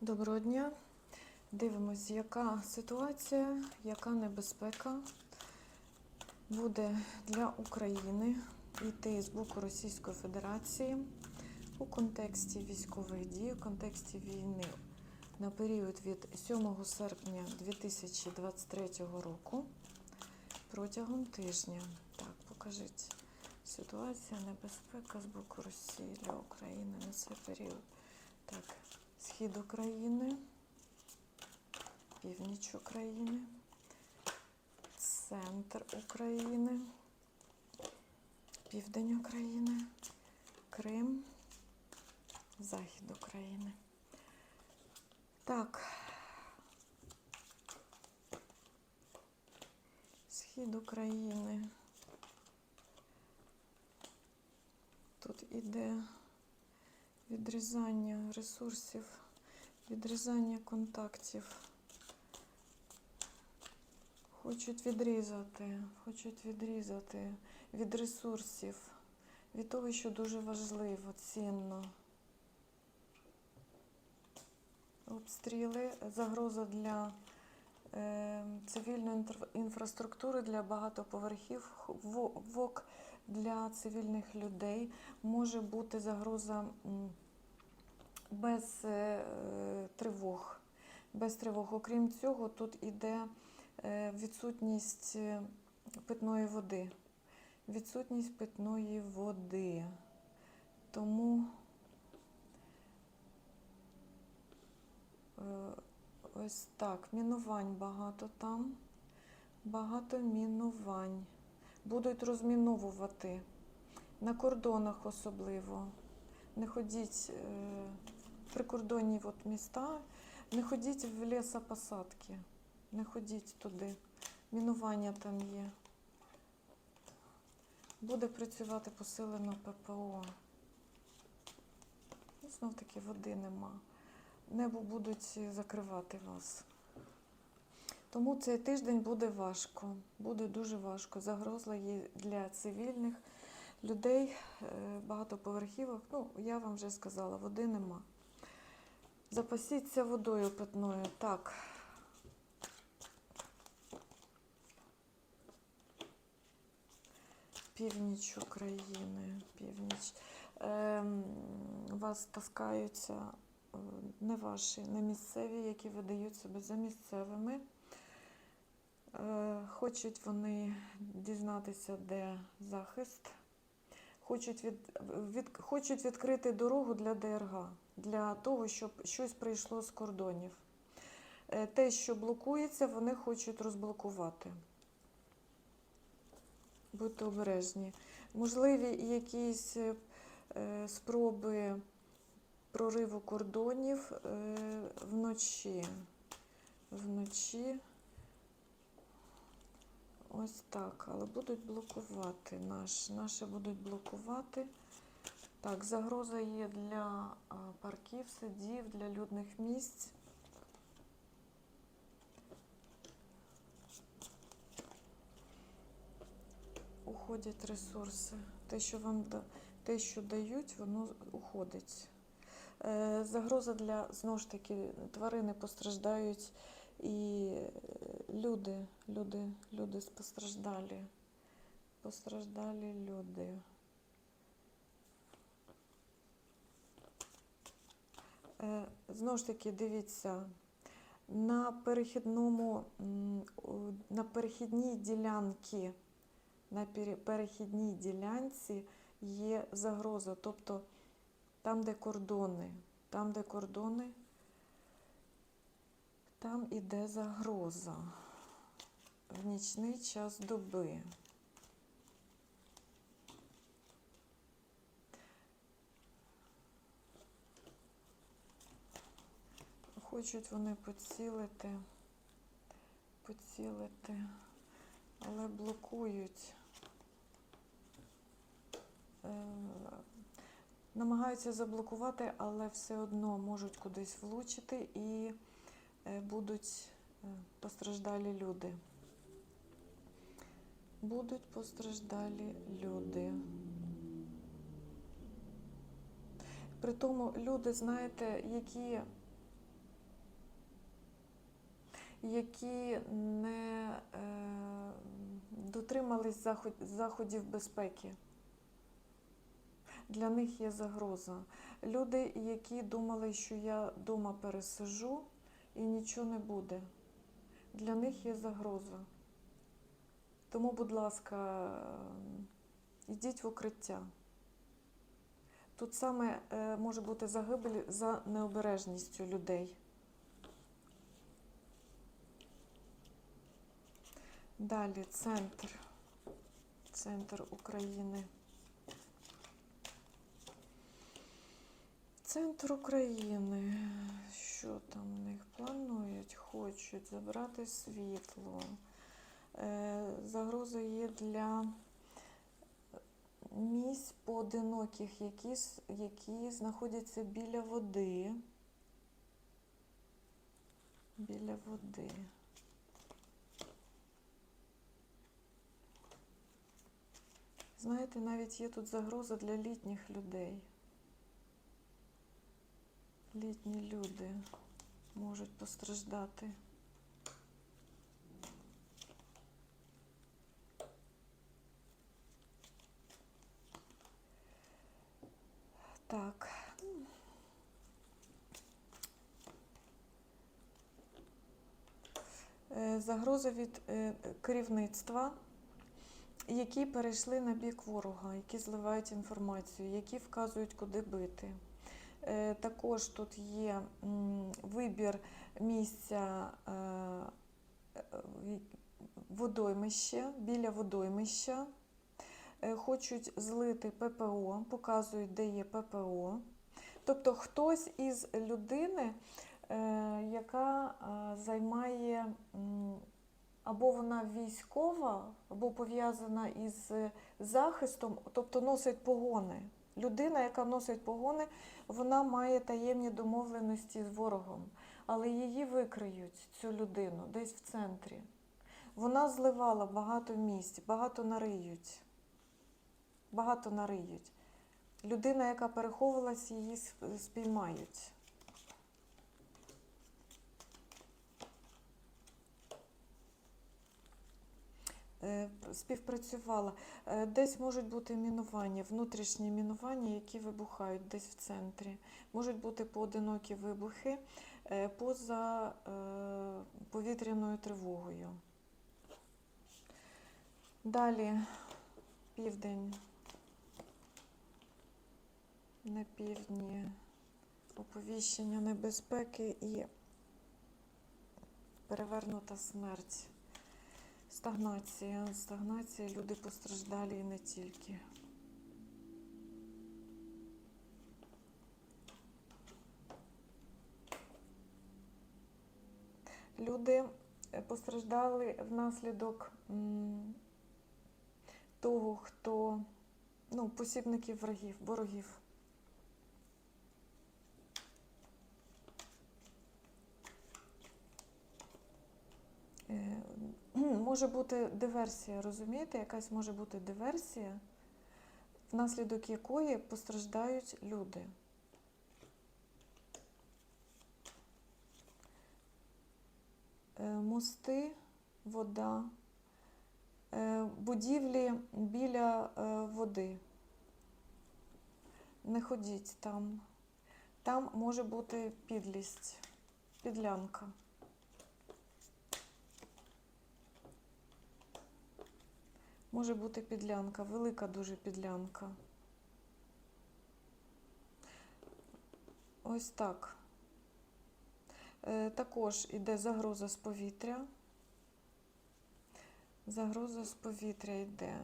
Доброго дня. Дивимось, яка ситуація, яка небезпека буде для України йти з боку Російської Федерації у контексті військових дій, у контексті війни на період від 7 серпня 2023 року протягом тижня. Так, покажіть. Ситуація, небезпека з боку Росії для України на цей період. Так, схід України, північ України, центр України, південь України, Крим, захід України. Так. Схід України. Тут іде відрізання ресурсів, відрізання контактів. Хочуть відрізати, хочуть відрізати від ресурсів, від того, що дуже важливо, цінно. Обстріли, загроза для е, цивільної інфраструктури, для багатоповерхів, во- ВОК для цивільних людей. Може бути загроза без е, тривог. Без тривог. Окрім цього, тут іде е, відсутність е, питної води. Відсутність питної води. Тому е, ось так, мінувань багато там. Багато мінувань. Будуть розміновувати. На кордонах особливо. Не ходіть е, в прикордонні от міста, не ходіть в лісопосадки. Не ходіть туди. Мінування там є. Буде працювати посилено ППО. Ну, Знов таки води нема. Небо будуть закривати вас. Тому цей тиждень буде важко, буде дуже важко. Загроза є для цивільних людей, е, багатоповерхівок. Ну, я вам вже сказала, води нема. Запасіться водою питною. Так. Північ України, північ. Ем, вас таскаються е, не ваші, не місцеві, які видають себе за місцевими. Е, Хочуть вони дізнатися, де захист. Хочуть, від, від, хочуть відкрити дорогу для ДРГ, для того, щоб щось прийшло з кордонів. Е, Те, що блокується, вони хочуть розблокувати. Будьте обережні. Можливі якісь е, спроби прориву кордонів е, вночі. Вночі. Ось так, але будуть блокувати наш, наші будуть блокувати. Так, загроза є для парків, садів, для людних місць. Уходять ресурси. Те, що вам те, що дають, воно уходить. Е, загроза для знову ж таки тварини постраждають і е, люди, люди, люди постраждалі. Постраждалі люди. Е, Знову ж таки, дивіться, на перехідному, на перехідній ділянці, на перехідній ділянці є загроза. Тобто там, де кордони, там, де кордони, там іде загроза в нічний час доби. Хочуть вони поцілити, поцілити, але блокують. Е, намагаються заблокувати, але все одно можуть кудись влучити і будуть е, постраждалі люди. Будуть постраждалі люди. При тому люди, знаєте, які які не е, дотримались заход- заходів безпеки. Для них є загроза. Люди, які думали, що я вдома пересижу і нічого не буде. Для них є загроза. Тому, будь ласка, йдіть в укриття. Тут саме е, може бути загибель за необережністю людей. Далі центр. Центр України. Центр України. Що там в них планують? Хочуть забрати світло. Е, Загроза є для місць поодиноких, які, які знаходяться біля води. Біля води. Знаєте, навіть є тут загроза для літніх людей. Літні люди можуть постраждати. Так. Е, Загроза від е, керівництва, які перейшли на бік ворога, які зливають інформацію, які вказують, куди бити. Е, Також тут є вибір місця е, е, водоймище, біля водоймища. Хочуть злити ППО, показують, де є ППО. Тобто хтось із людини, яка займає або вона військова, або пов'язана із захистом, тобто носить погони. Людина, яка носить погони, вона має таємні домовленості з ворогом, але її викриють, цю людину, десь в центрі. Вона зливала багато місць, багато нариють. Багато нариють. Людина, яка переховувалась, її спіймають. Співпрацювала. Е, Десь можуть бути мінування, внутрішні мінування, які вибухають десь в центрі. Можуть бути поодинокі вибухи е, поза е, повітряною тривогою. Далі південь. На півдні оповіщення небезпеки і перевернута смерть. Стагнація. Стагнація, люди постраждалі і не тільки. Люди постраждали внаслідок того, хто ну, посібників врагів, ворогів. Може бути диверсія, розумієте? Якась може бути диверсія, внаслідок якої постраждають люди. Е, Мости, вода, е, будівлі біля е, води. Не ходіть там. Там може бути підлість, підлянка. Може бути підлянка, велика дуже підлянка. Ось так. Е, також іде загроза з повітря. Загроза з повітря йде.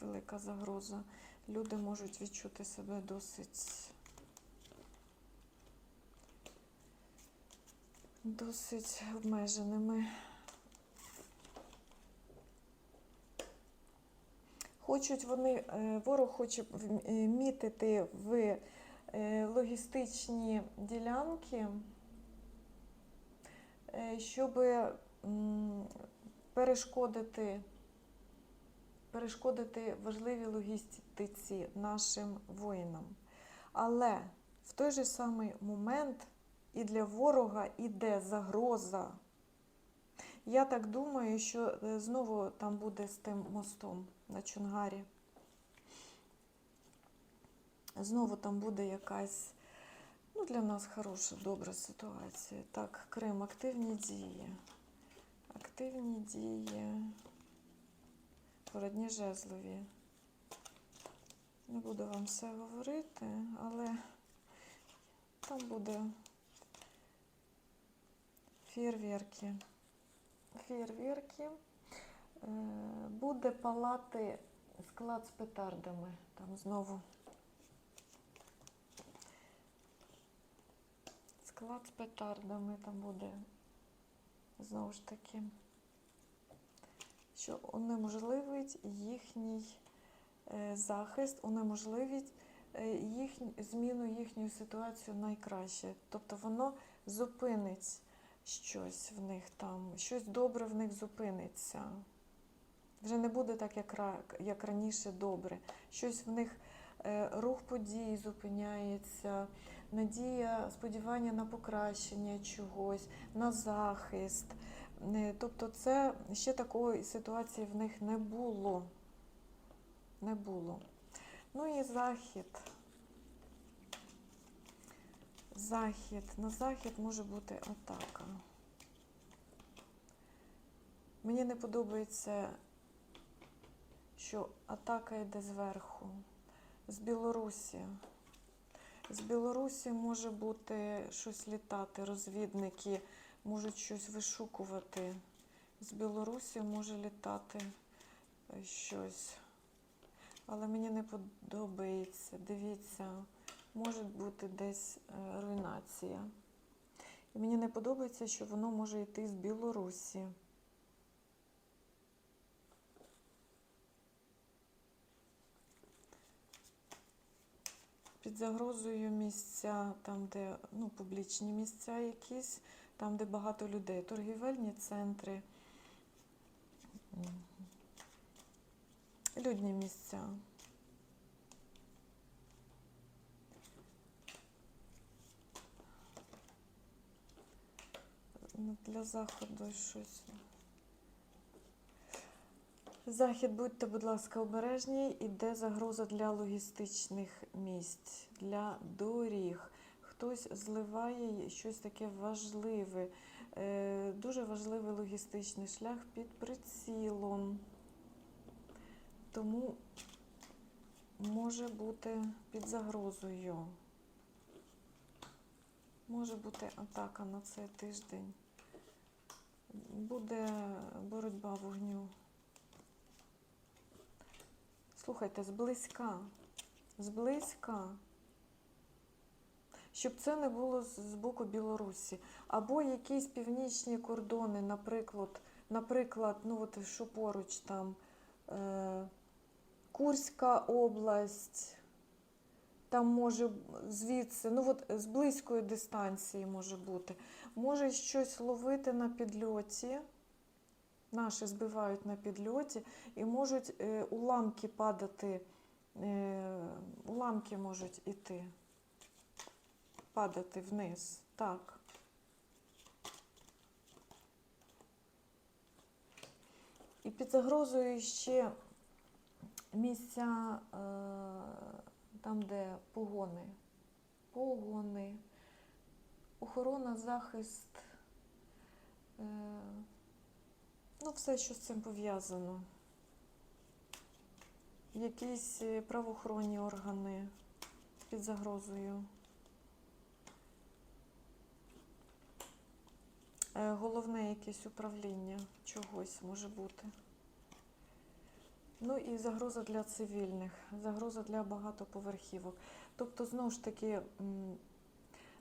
Велика загроза. Люди можуть відчути себе досить. Досить обмеженими. Хочуть вони, е, ворог хоче в- е, е, логістичні ділянки, щоб перешкодити, перешкодити важливій логістиці нашим воїнам. Але в той же самий момент і для ворога іде загроза Я так думаю, що е, знову там буде з тим мостом на Чонгарі. Знову там буде якась ну, для нас хороша, добра ситуація. Так, Крим, активні дії. Активні дії. Породні жезлові. Не буду вам все говорити, але там буде фєрверки. Фєрверки. Е, Буде палати склад з петардами. Там знову. Склад з петардами там буде знову ж таки, що унеможливить їхній е, захист, унеможливить е, їхню, зміну їхньої ситуації найкраще. Тобто воно зупинить щось в них там, щось добре в них зупиниться. Вже не буде так, як, раніше добре. Щось в них е, рух подій зупиняється, надія, сподівання на покращення чогось, на захист. Е, Тобто, це ще такої ситуації в них не було. Не було. Ну і захід. Захід. На захід може бути атака. Мені не подобається, що атака йде зверху, з Білорусі. З Білорусі може бути щось літати, розвідники можуть щось вишукувати. З Білорусі може літати е, щось. Але мені не подобається. Дивіться, може бути десь е, руйнація. І мені не подобається, що воно може йти з Білорусі. Під загрозою місця, там, де ну, публічні місця якісь, там, де багато людей, торгівельні центри, людні місця. Для заходу щось. Захід, будьте, будь ласка, обережні. Іде загроза для логістичних місць, для доріг. Хтось зливає щось таке важливе, е, дуже важливий логістичний шлях під прицілом. Тому може бути під загрозою. Може бути атака на цей тиждень. Буде боротьба вогню. Слухайте, зблизька, зблизька, щоб це не було з боку Білорусі. Або якісь північні кордони, наприклад, наприклад, ну от що поруч там е, Курська область, там може звідси, ну от з близької дистанції може бути. Може щось ловити на підльоті. Наші збивають на підльоті і можуть е, уламки падати, е, уламки можуть іти, падати вниз. Так. І під загрозою ще місця е, там, де погони. Погони, охорона, захист. Е, Ну, все, що з цим пов'язано. Якісь е, правоохоронні органи під загрозою. Е, Головне якесь управління чогось може бути. Ну і загроза для цивільних, загроза для багатоповерхівок. Тобто, знову ж таки,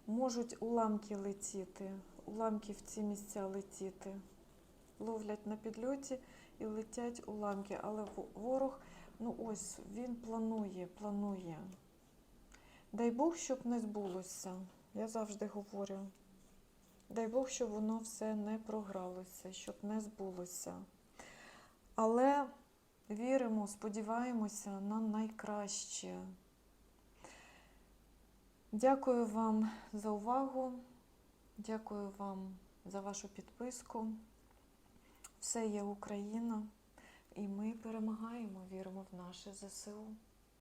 можуть уламки летіти, уламки в ці місця летіти ловлять на підльоті і летять уламки. Але ворог, ну ось, він планує, планує. Дай Бог, щоб не збулося. Я завжди говорю. Дай Бог, щоб воно все не програлося, щоб не збулося. Але віримо, сподіваємося на найкраще. Дякую вам за увагу. Дякую вам за вашу підписку. все є Україна, і ми перемагаємо, віримо в наше ЗСУ.